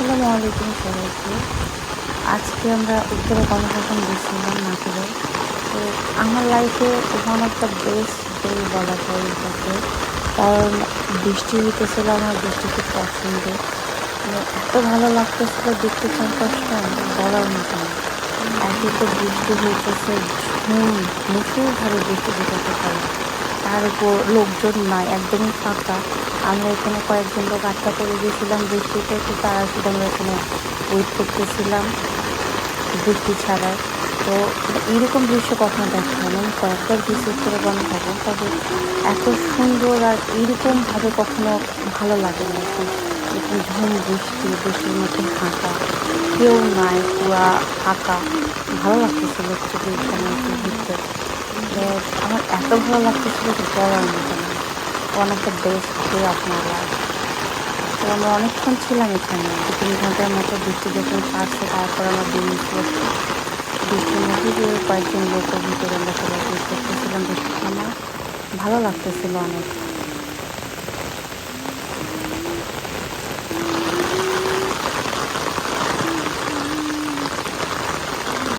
আসসালামু আলাইকুম সবাইকে। আজকে আমরা উত্তরে গণভবন গেছিলাম নাটোরে তো আমার লাইফে ওয়ান একটা বেস্ট ডে বলা যায় এটাকে। কারণ বৃষ্টি হইতেছিল, আমার বৃষ্টি খুব পছন্দ। মানে এত ভালো লাগতেছিল দেখতে চারপাশটা বলার মতো একে তো বৃষ্টি হইতেছে ঝুম মুসুরভাবে বৃষ্টি যেতে পারে। তার উপর লোকজন নাই, একদমই ফাঁকা। আমরা এখানে কয়েকজন লোক আটকা পড়ে গেছিলাম, বৃষ্টিতে তো তারা শুধু আমরা এখানে ওয়েট করতেছিলাম বৃষ্টি ছাড়াই তো এইরকম দৃশ্য কখনো দেখা হয় আমি কয়েকবার ভিজিট করে বন্ধ থাকুন তবে এত সুন্দর আর এইরকমভাবে কখনো ভালো লাগে না এখন এরকম ঝুম বৃষ্টি, বৃষ্টির মধ্যে হাঁটা। কেউ নাই, পুরা ফাঁকা। ভালো লাগতেছিল একটু এখানে ঘুরতে। এত ভালো লাগতেছিল যে বলার মতো না। তো আমরা অনেকক্ষণ ছিলাম এখানে। তিন ঘণ্টার মতো বৃষ্টি যখন আসছে, তারপর আমরা দিন বৃষ্টির মধ্যে দিয়ে কয়েকজন লোকের ভিতরে আমরা সবাই করতেছিলাম আমার ভালো লাগতেছিল অনেক।